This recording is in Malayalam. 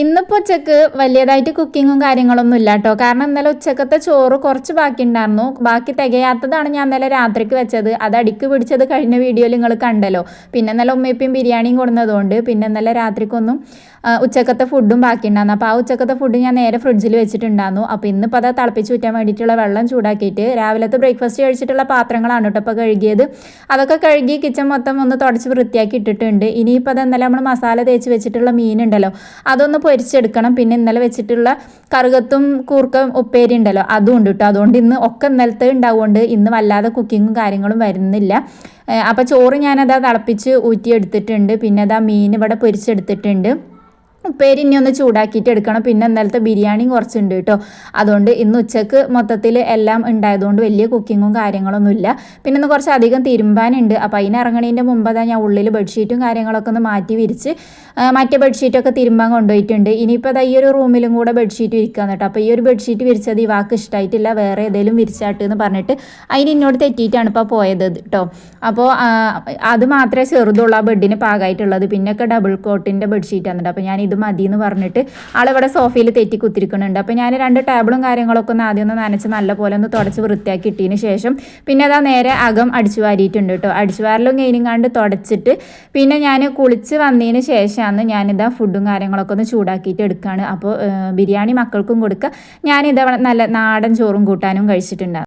ഇന്നിപ്പോൾ ഉച്ചയ്ക്ക് വലിയതായിട്ട് കുക്കിങ്ങും കാര്യങ്ങളൊന്നും ഇല്ല കേട്ടോ കാരണം ഇന്നലെ ഉച്ചക്കത്തെ ചോറ് കുറച്ച് ബാക്കി ഉണ്ടായിരുന്നു ബാക്കി തികയാത്തതാണ് ഞാൻ ഇന്നലെ രാത്രിക്ക് വെച്ചത്. അത് അടിക്ക് പിടിച്ചത് കഴിഞ്ഞ വീഡിയോയിൽ നിങ്ങൾ കണ്ടല്ലോ. പിന്നെ ഇന്നലെ ഉമ്മയപ്പയും ബിരിയാണിയും കൊടുന്നതുകൊണ്ട് പിന്നെ ഇന്നലെ രാത്രിക്കൊന്നും ഉച്ചക്കത്തെ ഫുഡും ബാക്കി ഉണ്ടായിരുന്നു അപ്പോൾ ആ ഉച്ചക്കത്തെ ഫുഡ് ഞാൻ നേരെ ഫ്രിഡ്ജിൽ വെച്ചിട്ടുണ്ടായിരുന്നു. അപ്പോൾ ഇന്നിപ്പോൾ അത് തിളപ്പിച്ച് ഊറ്റാൻ വേണ്ടിയിട്ടുള്ള വെള്ളം ചൂടാക്കിയിട്ട് രാവിലത്തെ ബ്രേക്ക്ഫാസ്റ്റ് കഴിച്ചിട്ടുള്ള പാത്രങ്ങളാണ് കേട്ടോ ഇപ്പോൾ കഴുകിയത്. അതൊക്കെ കഴുകി കിച്ചൺ മൊത്തം ഒന്ന് തുടച്ച് വൃത്തിയാക്കി ഇട്ടിട്ടുണ്ട്. ഇനിയിപ്പോൾ അത് ഇന്നലെ നമ്മൾ മസാല തേച്ച് വെച്ചിട്ടുള്ള മീനുണ്ടല്ലോ അതൊന്ന് പൊരിച്ചെടുക്കണം. പിന്നെ ഇന്നലെ വെച്ചിട്ടുള്ള കറുകത്തും കൂർക്കം ഉപ്പേരി ഉണ്ടല്ലോ അതും ഉണ്ട് കേട്ടോ അതുകൊണ്ട് ഇന്ന് ഒക്കെ ഇന്നലത്തെ ഉണ്ടാവുകൊണ്ട് ഇന്ന് വല്ലാതെ കുക്കിങ്ങും കാര്യങ്ങളും വരുന്നില്ല. അപ്പോൾ ചോറ് ഞാനത് തിളപ്പിച്ച് ഊറ്റിയെടുത്തിട്ടുണ്ട്. പിന്നെ അതാ മീൻ ഇവിടെ പൊരിച്ചെടുത്തിട്ടുണ്ട്. ഉപ്പേരി ഇനി ഒന്ന് ചൂടാക്കിയിട്ട് എടുക്കണം. പിന്നെ ഇന്നലത്തെ ബിരിയാണിയും കുറച്ചുണ്ട് കേട്ടോ. അതുകൊണ്ട് ഇന്ന് ഉച്ചയ്ക്ക് മൊത്തത്തിൽ എല്ലാം ഉണ്ടായതുകൊണ്ട് വലിയ കുക്കിങ്ങും കാര്യങ്ങളൊന്നുമില്ല പിന്നെ ഇന്ന് കുറച്ച് അധികം തിരുമ്പാനുണ്ട്. അപ്പോൾ അതിന് ഇറങ്ങണതിന്റെ മുമ്പ് അതാ ഞാൻ ഉള്ളിൽ ബെഡ്ഷീറ്റും കാര്യങ്ങളൊക്കെ ഒന്ന് മാറ്റി വിരിച്ച് മറ്റേ ബെഡ്ഷീറ്റൊക്കെ തിരുമ്പാൻ കൊണ്ടുപോയിട്ടുണ്ട്. ഇനിയിപ്പോൾ അത് ഈ ഒരു റൂമിലും കൂടെ ബെഡ്ഷീറ്റ് വിരിക്കാൻ കേട്ടോ. അപ്പോൾ ഈ ഒരു ബെഡ്ഷീറ്റ് വിരിച്ചത് ഈ വാക്ക് ഇഷ്ടമായിട്ടില്ല വേറെ ഏതെങ്കിലും വിരിച്ചാട്ട് എന്ന് പറഞ്ഞിട്ട് അതിന് ഇന്നോട് തെറ്റിയിട്ടാണ് ഇപ്പോൾ പോയത് കേട്ടോ. അപ്പോൾ അത് മാത്രമേ ചെറുതുള്ളൂ ആ ബെഡിന് പാകമായിട്ടുള്ളത് പിന്നെയൊക്കെ ഡബിൾ കോട്ടിന്റെ ബെഡ്ഷീറ്റ് വന്നിട്ട് അപ്പോൾ ഞാൻ ഇത് മതി എന്ന് പറഞ്ഞിട്ട് ആളിവിടെ സോഫയിൽ തെറ്റി കുത്തിരിക്കുന്നുണ്ട്. അപ്പോൾ ഞാൻ രണ്ട് ടേബിളും കാര്യങ്ങളൊക്കെ ഒന്ന് ആദ്യം ഒന്ന് നനച്ച് നല്ല പോലെ ഒന്ന് തുടച്ച് വൃത്തിയാക്കി ഇട്ടതിന് ശേഷം പിന്നെ അതാ നേരെ അകം അടിച്ചു വാരിയിട്ടുണ്ട് കേട്ടോ. അടിച്ചു വാരലും കണ്ട് തുടച്ചിട്ട് പിന്നെ ഞാൻ കുളിച്ച് വന്നതിന് ശേഷമാണ് ഞാനിതാ ഫുഡും കാര്യങ്ങളൊക്കെ ഒന്ന് ചൂടാക്കിയിട്ട് എടുക്കുകയാണ് അപ്പോൾ ബിരിയാണി മക്കൾക്കും കൊടുക്കുക ഞാനിതാ നല്ല നാടൻ ചോറും കൂട്ടാനും കഴിച്ചിട്ടുണ്ട്.